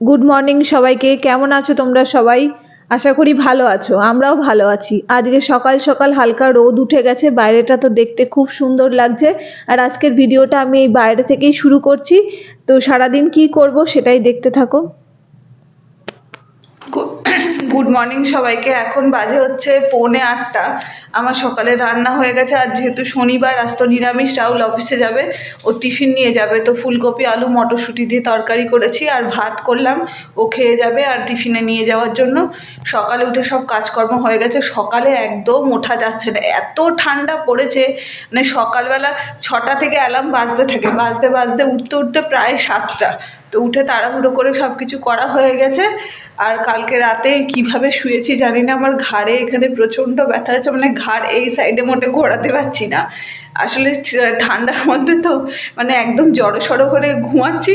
Good morning সবাইকে। কেমন আছো তোমরা সবাই? আশা করি ভালো আছো। আমরাও ভালো আছি। আজকে সকাল সকাল হালকা রোদ উঠে গেছে। বাইরেটা তো দেখতে খুব সুন্দর লাগছে। আর আজকের ভিডিওটা আমি এই বাইরে থেকেই শুরু করছি। তো সারাদিন কি করব সেটাই দেখতে থাকো। গুড মর্নিং সবাইকে। এখন বাজে হচ্ছে পৌনে আটটা। আমার সকালে রান্না হয়ে গেছে। আর যেহেতু শনিবার, আজ তো নিরামিষ। রাহুল অফিসে যাবে, ও টিফিন নিয়ে যাবে। তো ফুলকপি, আলু, মটরশুঁটি দিয়ে তরকারি করেছি আর ভাত করলাম। ও খেয়ে যাবে আর টিফিনে নিয়ে যাওয়ার জন্য। সকালে উঠে সব কাজকর্ম হয়ে গেছে। সকালে একদম ওঠা যাচ্ছে না। এত ঠান্ডা পড়েছে। মানে সকালবেলা ছটা থেকে অ্যালার্ম বাজতে থাকে। বাজতে বাজতে উঠতে উঠতে প্রায় সাতটা। তো উঠে তাড়াহুড়ো করে সব কিছু করা হয়ে গেছে। আর কালকে রাতে কীভাবে শুয়েছি জানি না, আমার ঘাড়ে এখানে প্রচণ্ড ব্যথা আছে মানে ঘাড় এই সাইডে মোটে ঘোরাতে পারছি না। আসলে ঠান্ডার মধ্যে তো মানে একদম জড়ো সড়ো করে ঘুমাচ্ছি,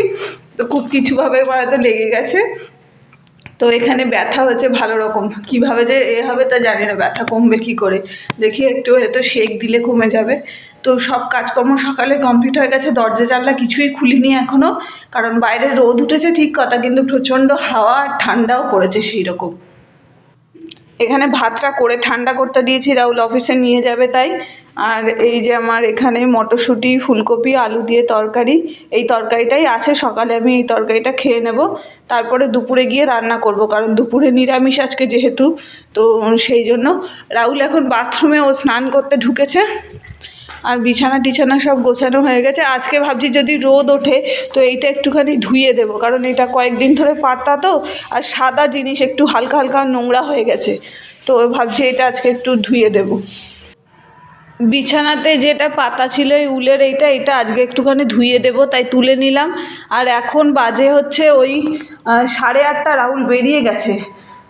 তো খুব কিছুভাবে হয়তো লেগে গেছে। তো এখানে ব্যথা হচ্ছে ভালো রকম। কীভাবে যে এ হবে তা জানি না, ব্যথা কমবে কি করে। দেখি একটু হয়তো শেক দিলে কমে যাবে। তো সব কাজকর্ম সকালে কমপ্লিট হয়ে গেছে, দরজা, জানলা কিছুই খুলিনি এখনও কারণ বাইরে রোদ উঠেছে ঠিক কথা, কিন্তু প্রচণ্ড হাওয়া আর ঠান্ডাও পড়েছে সেই রকম। এখানে ভাতটা করে ঠান্ডা করতে দিয়েছি, রাহুল অফিসে নিয়ে যাবে তাই। আর এই যে আমার এখানে মটরশুঁটি, ফুলকপি, আলু দিয়ে তরকারি, এই তরকারিটাই আছে, সকালে আমি এই তরকারিটা খেয়ে নেব। তারপরে দুপুরে গিয়ে রান্না করব, কারণ দুপুরে নিরামিষ আজকে যেহেতু, তো সেই জন্য। রাহুল এখন বাথরুমে ও স্নান করতে ঢুকেছে। আর বিছানা টিছানা সব গোছানো হয়ে গেছে। আজকে ভাবছি যদি রোদ ওঠে, তো এইটা একটুখানি ধুয়ে দেবো, কারণ এটা কয়েকদিন ধরে পাতা তো, আর সাদা জিনিস একটু হালকা হালকা নোংরা হয়ে গেছে। তো ভাবছি এটা আজকে একটু ধুয়ে দেবো। বিছানাতে যেটা পাতা ছিল, এই উলের এইটা, এটা আজকে একটুখানি ধুয়ে দেবো, তাই তুলে নিলাম। আর এখন বাজে হচ্ছে ওই সাড়ে আটটা, রাহুল বেরিয়ে গেছে।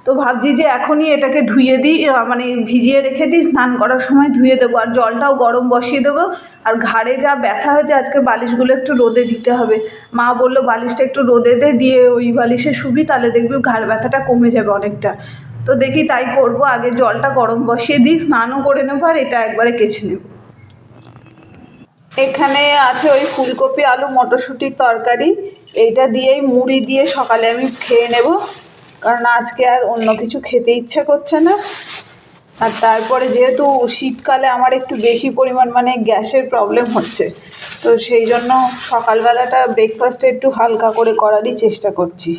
তো ভাবছি যে এখনই এটাকে ধুয়ে দিই মানে ভিজিয়ে রেখে দিই, স্নান করার সময় ধুয়ে দেবো। আর জলটাও গরম বসিয়ে দেবো। আর ঘাড়ে যা ব্যথা হয়েছে, আজকে বালিশগুলো একটু রোদে দিতে হবে। মা বলল, বালিশটা একটু রোদে দে, দিয়ে ওই বালিশে শুবি, তাহলে দেখবি ঘাড় ব্যথাটা কমে যাবে অনেকটা। তো দেখি তাই করব। আগে জলটা গরম বসিয়ে দিই, স্নানও করে নেব, আর এটা একবারে কেচে নেব। এখানে আছে ওই ফুলকপি, আলু, মটরশুঁটির তরকারি। এইটা দিয়েই মুড়ি দিয়ে সকালে আমি খেয়ে নেব। কারণ আজকে আর অন্য কিছু খেতে ইচ্ছে করছে না। আর তারপরে যেহেতু শীতকালে আমার একটু বেশি পরিমাণ মানে গ্যাসের প্রবলেম হচ্ছে, তো সেই জন্য সকালবেলাটা ব্রেকফাস্টে একটু হালকা করে করারই চেষ্টা করছি।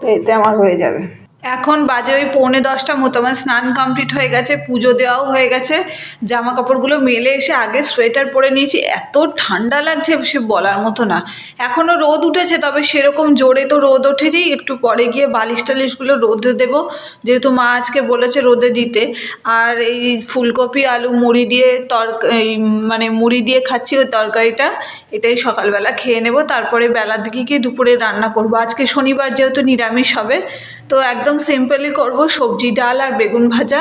তো এতে আমার হয়ে যাবে। এখন বাজে ওই পৌনে দশটা মতো, আমার স্নান কমপ্লিট হয়ে গেছে, পুজো দেওয়াও হয়ে গেছে জামা কাপড়গুলো মেলে এসে আগে সোয়েটার পরে নিয়েছি, এত ঠান্ডা লাগছে সে বলার মতো না। এখনও রোদ উঠেছে, তবে সেরকম জোরে তো রোদ ওঠেনি, একটু পরে গিয়ে বালিশ টালিশগুলো রোদে দেবো, যেহেতু মা আজকে বলেছে রোদে দিতে। আর এই ফুলকপি, আলু, মুড়ি দিয়ে তরক মানে মুড়ি দিয়ে খাচ্ছি ওই তরকারিটা, এটাই সকালবেলা খেয়ে নেব, তারপরে বেলার দিকে গিয়ে দুপুরে রান্না করব। আজকে শনিবার যেহেতু নিরামিষ হবে, তো একদম সিম্পলই করব সবজি, ডাল আর বেগুন ভাজা।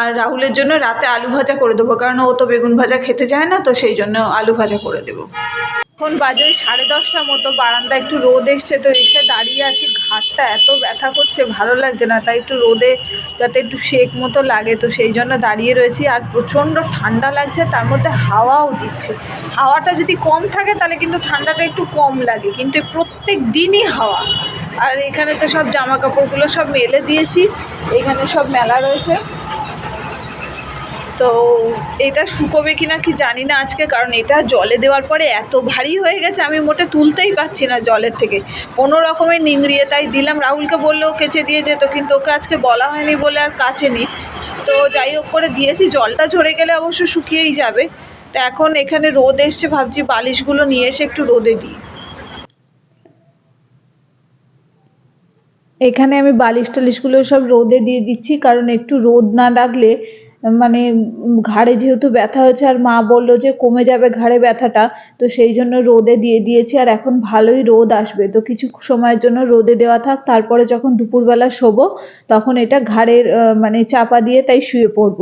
আর রাহুলের জন্য রাতে আলু ভাজা করে দেবো, কারণ ও তো বেগুন ভাজা খেতে চায় না, তো সেই জন্য আলু ভাজা করে দেবো। এখন বাজে ওই সাড়ে দশটার মতো বারান্দা একটু রোদ এসছে, তো এসে দাঁড়িয়ে আছি, ঘাটটা এত ব্যথা করছে, ভালো লাগছে না, তাই একটু রোদে যাতে একটু শেক মতো লাগে, তো সেই জন্য দাঁড়িয়ে রয়েছি, আর প্রচণ্ড ঠান্ডা লাগছে, তার মধ্যে হাওয়াও দিচ্ছে। হাওয়াটা যদি কম থাকে, তাহলে কিন্তু ঠান্ডাটা একটু কম লাগে, কিন্তু প্রত্যেক দিনই হাওয়া। আর এখানে তো সব জামা কাপড়গুলো সব মেলে দিয়েছি। এখানে সব মেলা রয়েছে। তো এটা শুকোবে কি না কি জানি না আজকে, কারণ এটা জলে দেওয়ার পরে এত ভারী হয়ে গেছে, আমি মোটে তুলতেই পারছি না জলের থেকে। কোনো রকমের নিংড়িয়ে তাই দিলাম। রাহুলকে বললেও কেচে দিয়ে যেত, কিন্তু ওকে আজকে বলা হয়নি বলে আর কাচেনি তো যাই হোক করে দিয়েছি, জলটা ঝরে গেলে অবশ্য শুকিয়েই যাবে। তো এখন এখানে রোদ এসছে, ভাবছি বালিশগুলো নিয়ে এসে একটু রোদে দিই। এখানে আমি বালিশ টালিশগুলো সব রোদে দিয়ে দিচ্ছি, কারণ একটু রোদ না লাগলে মানে ঘাড়ে যেহেতু ব্যথা হয়েছে, আর মা বলল যে কমে যাবে ঘাড়ে ব্যথাটা, তো সেই জন্য রোদে দিয়ে দিয়েছি, আর এখন ভালোই রোদ আসবে। তো কিছু সময়ের জন্য রোদে দেওয়া থাক, তারপরে যখন দুপুরবেলা শোবো, তখন এটা ঘাড়ের মানে চাপা দিয়ে তাই শুয়ে পড়ব।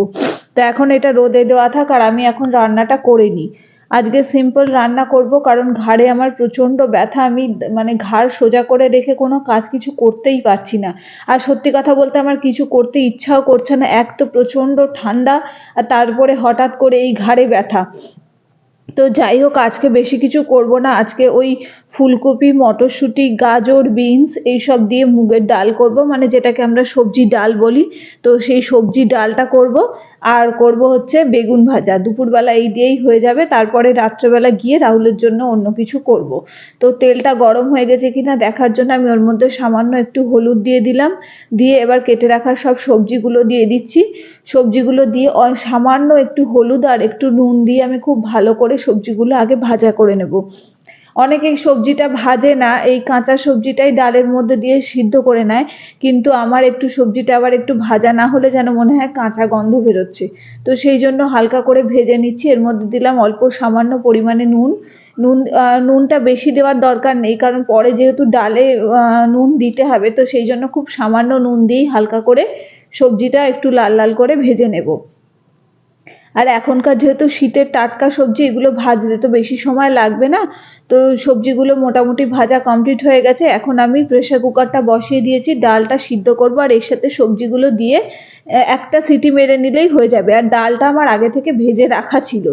তো এখন এটা রোদে দেওয়া থাক, আর আমি এখন রান্নাটা করে নিই। আজকে সিম্পল রান্না করব, কারণ ঘাড়ে আমার প্রচণ্ড ব্যথা। আমি মানে ঘাড় সোজা করে রেখে কোনো কাজ কিছু করতেই পারছি না। আর সত্যি কথা বলতে আমার কিছু করতে ইচ্ছাও করছে না, এক তো প্রচণ্ড ঠান্ডা, আর তারপরে হঠাৎ করে এই ঘাড়ে ব্যথা। তো যাই হোক, আজকে বেশি কিছু করব না। আজকে ওই ফুলকপি, মটরশুঁটি, গাজর, বিনস এইসব দিয়ে মুগের ডাল করব। মানে যেটাকে আমরা সবজি ডাল বলি। তো সেই সবজি ডালটা করব। আর করব হচ্ছে বেগুন ভাজা। দুপুরবেলা এই দিয়েই হয়ে যাবে। তারপরে রাত্রেবেলা গিয়ে রাহুলের জন্য অন্য কিছু করব। তো তেলটা গরম হয়ে গেছে কিনা দেখার জন্য আমি ওর মধ্যে সামান্য একটু হলুদ দিয়ে দিলাম। দিয়ে এবার কেটে রাখা সব সবজিগুলো দিয়ে দিচ্ছি। সবজিগুলো দিয়ে সামান্য একটু হলুদ আর একটু নুন দিয়ে আমি খুব ভালো করে সবজিগুলো আগে ভাজা করে নেব। অনেকে সবজিটা ভাজে না, এই কাঁচা সবজিটাই ডালের মধ্যে দিয়ে সিদ্ধ করে নেয়। কিন্তু আমার একটু সবজিটা আবার একটু ভাজা না হলে যেন মনে হয় কাঁচা গন্ধ বেরোচ্ছে। তো সেই জন্য হালকা করে ভেজে নিচ্ছি। এর মধ্যে দিলাম অল্প সামান্য পরিমাণে নুন। নুন নুনটা বেশি দেওয়ার দরকার নেই, কারণ পরে যেহেতু ডালে নুন দিতে হবে, তো সেই জন্য খুব সামান্য নুন দিয়েই হালকা করে সবজিটা একটু লাল লাল করে ভেজে নেব। আর এখনকার যেহেতু শীতের টাটকা সবজি, এগুলো ভাজতে তো বেশি সময় লাগবে না। তো সবজিগুলো মোটামুটি ভাজা কমপ্লিট হয়ে গেছে। এখন আমি প্রেশার কুকারটা বসিয়ে দিয়েছি, ডালটা সিদ্ধ করব আর এর সাথে সবজিগুলো দিয়ে একটা সিটি মেরে নিলেই হয়ে যাবে। আর ডালটা আমার আগে থেকে ভেজে রাখা ছিল।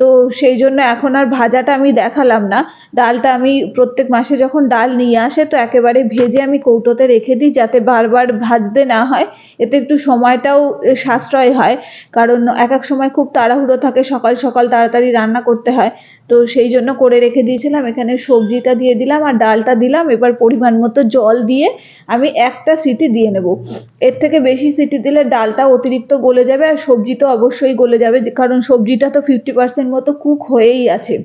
তো সেই জন্য এখন আর ভাজাটা আমি দেখালাম না। ডালটা আমি প্রত্যেক মাসে যখন ডাল নিয়ে আসে তো একেবারে ভেজে আমি কৌটোতে রেখে দিই যাতে বারবার ভাজতে না হয়। এতে একটু সময়টাও সাশ্রয় হয়। কারণ এক এক সময় খুব তাড়াহুড়ো থাকে, সকাল সকাল তাড়াতাড়ি রান্না করতে হয়। তো সেই জন্য করে রেখে দিয়েছিলাম। এখানে সবজিটা দিয়ে দিলাম আর ডালটা দিলাম। এবার পরিমাণ মতো জল দিয়ে আমি একটা সিটি দিয়ে নেব। এর থেকে বেশি সিটি দিলে ডালটা অতিরিক্ত গলে যাবে আর সবজি তো অবশ্যই গলে যাবে। কারণ সবজিটা তো ফিফটি পার্সেন্ট মতো কুক হয়েই আছে।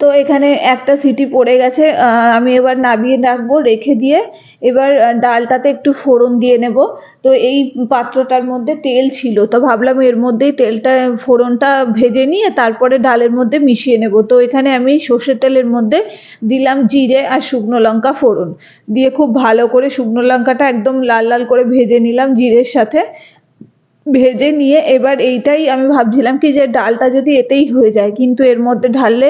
তো এখানে একটা সিটি পড়ে গেছে আমি এবার নামিয়ে রাখব, রেখে দিয়ে এবার ডালটাতে একটু ফোড়ন দিয়ে নেব। তো এই পাত্রটার মধ্যে তেল ছিল, তো ভাবলাম এর মধ্যেই তেলটা, ফোড়নটা ভেজে নিয়ে তারপরে ডালের মধ্যে মিশিয়ে নেব। তো এখানে আমি সর্ষের তেলের মধ্যে দিলাম জিরে আর শুকনো লঙ্কা ফোড়ন। দিয়ে খুব ভালো করে শুকনো লঙ্কাটা একদম লাল লাল করে ভেজে নিলাম জিরের সাথে। ভেজে নিয়ে এবার এইটাই আমি ভাবছিলাম কি যে ডালটা যদি এতেই হয়ে যায়, কিন্তু এর মধ্যে ঢাললে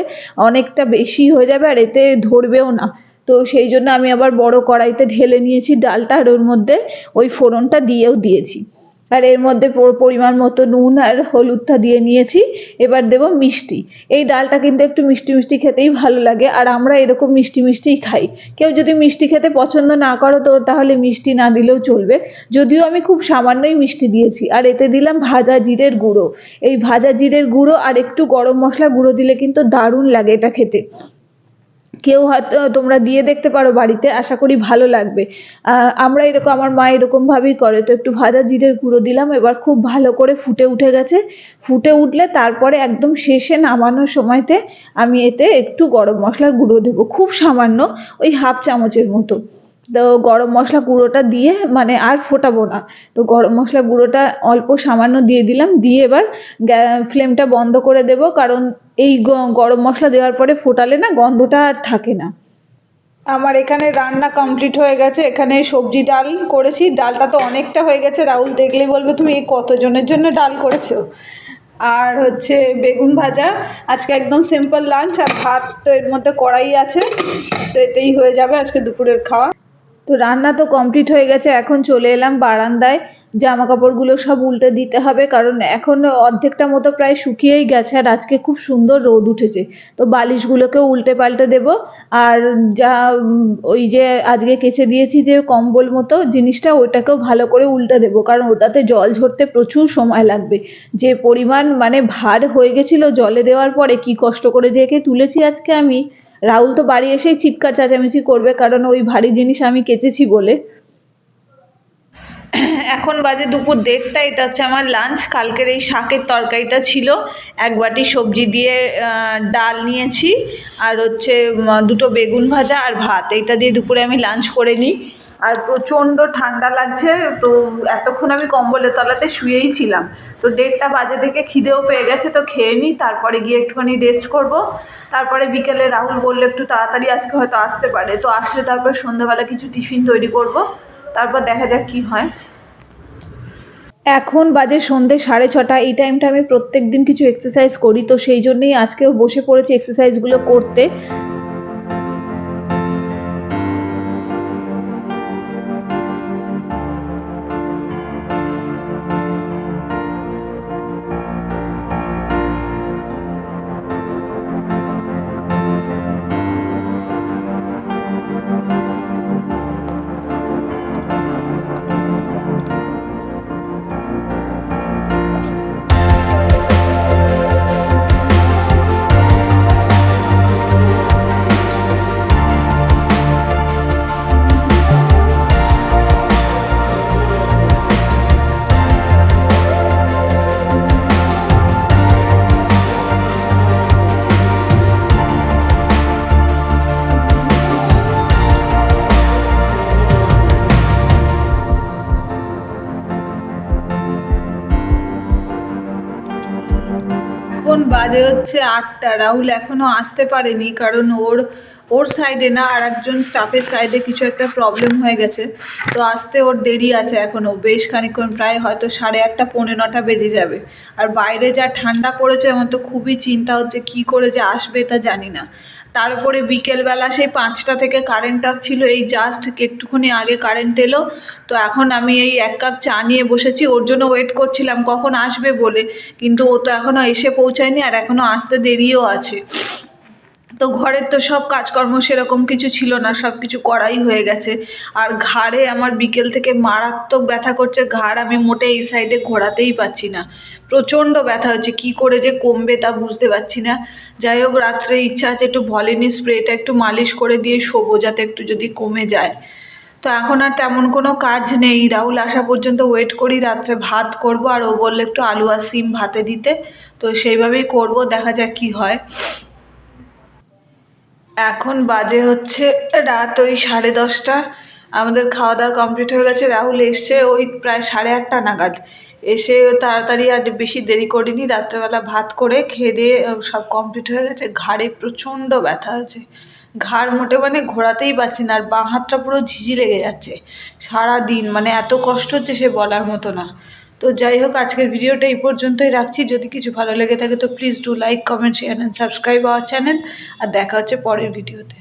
অনেকটা বেশি হয়ে যাবে আর এতে ধরবেও না। তো সেই জন্য আমি আবার বড় কড়াইতে ঢেলে নিয়েছি ডালটা আর ওর মধ্যে ওই ফোড়নটা দিয়েও দিয়েছি। আর এর মধ্যে পরিমাণ মতো নুন আর হলুদটা দিয়ে নিয়েছি। এবার দেবো মিষ্টি। এই ডালটা কিন্তু একটু মিষ্টি মিষ্টি খেতেই ভালো লাগে, আর আমরা এরকম মিষ্টি মিষ্টিই খাই। কেউ যদি মিষ্টি খেতে পছন্দ না করো তো তাহলে মিষ্টি না দিলেও চলবে। যদিও আমি খুব সামান্যই মিষ্টি দিয়েছি, আর এতে দিলাম ভাজা জিরের গুঁড়ো। এই ভাজা জিরের গুঁড়ো আর একটু গরম মশলা গুঁড়ো দিলে কিন্তু দারুণ লাগে এটা খেতে। কেউ হয়তো তোমরা দিয়ে দেখতে পারো বাড়িতে আশা করি ভালো লাগবে। আহ, আমরা এরকম আমার মা এরকমভাবেই করে। তো একটু ভাজা জিরের গুঁড়ো দিলাম এবার খুব ভালো করে ফুটে উঠে গেছে। ফুটে উঠলে তারপরে একদম শেষে নামানোর সময়তে আমি এতে একটু গরম মশলার গুঁড়ো দেবো খুব সামান্য ওই হাফ চামচের মতো। তো গরম মশলা গুঁড়োটা দিয়ে মানে আর ফোটাবো না। তো গরম মশলা গুঁড়োটা অল্প সামান্য দিয়ে দিলাম, দিয়ে এবার ফ্লেমটা বন্ধ করে দেবো, কারণ এই গরম মশলা দেওয়ার পরে ফোটালে না গন্ধটা আর থাকে না। আমার এখানে রান্না কমপ্লিট হয়ে গেছে, এখানে সবজি ডাল করেছি, ডালটা তো অনেকটা হয়ে গেছে, রাহুল দেখলেই বলবে তুমি এই কতজনের জন্য ডাল করেছ। আর হচ্ছে বেগুন ভাজা, আজকে একদম সিম্পল লাঞ্চ আর ভাত তো এর মধ্যে কড়াই আছে, তো এতেই হয়ে যাবে আজকে দুপুরের খাওয়া। তো রান্না তো কমপ্লিট হয়ে গেছে, এখন চলে এলাম বারান্দায়। জামা কাপড়গুলো সব উল্টে দিতে হবে, কারণ এখন অর্ধেকটা মতো প্রায় শুকিয়েই গেছে আর আজকে খুব সুন্দর রোদ উঠেছে। তো বালিশগুলোকেও উল্টে পাল্টে দেব। আর যা ওই যে আজকে কেচে দিয়েছি যে কম্বল মতো জিনিসটা, ওইটাকেও ভালো করে উল্টে দেবো, কারণ ওটাতে জল ঝরতে প্রচুর সময় লাগবে। যে পরিমাণ মানে ভার হয়ে গেছিল জলে দেওয়ার পরে, কি কষ্ট করে যে একে তুলেছি আজকে আমি রাহুল তো বাড়ি এসেই চিৎকার চেঁচামেচি করবে, কারণ ওই ভারী জিনিস আমি কেচেছি বলে। এখন বাজে দুপুর দেড়টা এটা হচ্ছে আমার লাঞ্চ কালকের এই শাকের তরকারিটা ছিল। এক বাটি সবজি দিয়ে ডাল নিয়েছি, আর হচ্ছে দুটো বেগুন ভাজা আর ভাত। এইটা দিয়ে দুপুরে আমি লাঞ্চ করে নিই। আর প্রচণ্ড ঠান্ডা লাগছে, তো এতক্ষণ আমি কম্বলের তলাতে শুয়েই ছিলাম। তো দেড়টা বাজে থেকে খিদেও পেয়ে গেছে, তো খেয়ে নিই, তারপরে গিয়ে একটুখানি রেস্ট করব। তারপরে বিকেলে রাহুল বলল, একটু তাড়াতাড়ি আজকে হয়তো আসতে পারে। তো আসলে তারপর সন্ধ্যাবেলা কিছু টিফিন তৈরি করব, তারপর দেখা যাক কি হয়। এখন বাজে সন্ধে সাড়ে ছটা, এই টাইমটা আমি প্রত্যেক দিন কিছু এক্সারসাইজ করি, তো সেই জন্যেই আজকেও বসে পড়েছি এক্সারসাইজগুলো করতে। হচ্ছে আটটা। রাহুল এখনও আসতে পারেনি কারণ ওর ওর সাইডে না আর একজন স্টাফের সাইডে কিছু একটা প্রবলেম হয়ে গেছে। তো আসতে ওর দেরি আছে এখনও বেশ খানিক্ষণ প্রায় হয়তো সাড়ে আটটা, পৌনে নটা বেজে যাবে। আর বাইরে যা ঠান্ডা পড়েছে, আমার তো খুবই চিন্তা হচ্ছে কি করে যে আসবে তা জানি না। তার উপরে বিকেলবেলা সেই পাঁচটা থেকে কারেন্ট আপ ছিল, এই জাস্ট একটুখানি আগে কারেন্ট এলো, তো এখন আমি এই এক কাপ চা নিয়ে বসেছি, ওর জন্য ওয়েট করছিলাম, কখন আসবে বলে, কিন্তু ও তো এখনও এসে পৌঁছায়নি আর এখনও আসতে দেরিও আছে। তো ঘরের তো সব কাজকর্ম সেরকম কিছু ছিল না, সব কিছু করাই হয়ে গেছে। আর ঘাড়ে আমার বিকেল থেকে মারাত্মক ব্যথা করছে, ঘাড় আমি মোটে এই সাইডে ঘোরাতেই পাচ্ছি না। প্রচণ্ড ব্যথা হচ্ছে, কি করে যে কমবে তা বুঝতে পারছি না। যাই হোক, রাত্রে ইচ্ছা আছে একটু ভলিনি স্প্রেটা একটু মালিশ করে দিয়ে শোবো, যাতে একটু যদি কমে যায়। তো এখন আর তেমন কোনো কাজ নেই। রাহুল আসা পর্যন্ত ওয়েট করি, রাত্রে ভাত করব। আর ও বললে একটু আলু আর সিম ভাতে দিতে। তো সেইভাবেই করব, দেখা যাক কি হয়। এখন বাজে হচ্ছে রাত ওই সাড়ে দশটা। আমাদের খাওয়া দাওয়া কমপ্লিট হয়ে গেছে। রাহুল এসছে ওই প্রায় সাড়ে আটটা নাগাদ। এসে তাড়াতাড়ি আর বেশি দেরি করিনি। রাত্রেবেলা ভাত করে খেয়ে দিয়ে সব কমপ্লিট হয়ে গেছে। ঘাড়ে প্রচণ্ড ব্যথা আছে ঘাড় মোটে মানে ঘোরাতেই পারছি না। আর বাঁ হাতটা পুরো ঝিঝি লেগে যাচ্ছে। সারা দিন মানে এত কষ্ট হচ্ছে সে বলার মতো না। তো যাই হোক, আজকের ভিডিওটা এই পর্যন্তই রাখছি। যদি কিছু ভালো লেগে থাকে, তো please do like comment share and subscribe our channel আর দেখা হচ্ছে পরের ভিডিওতে।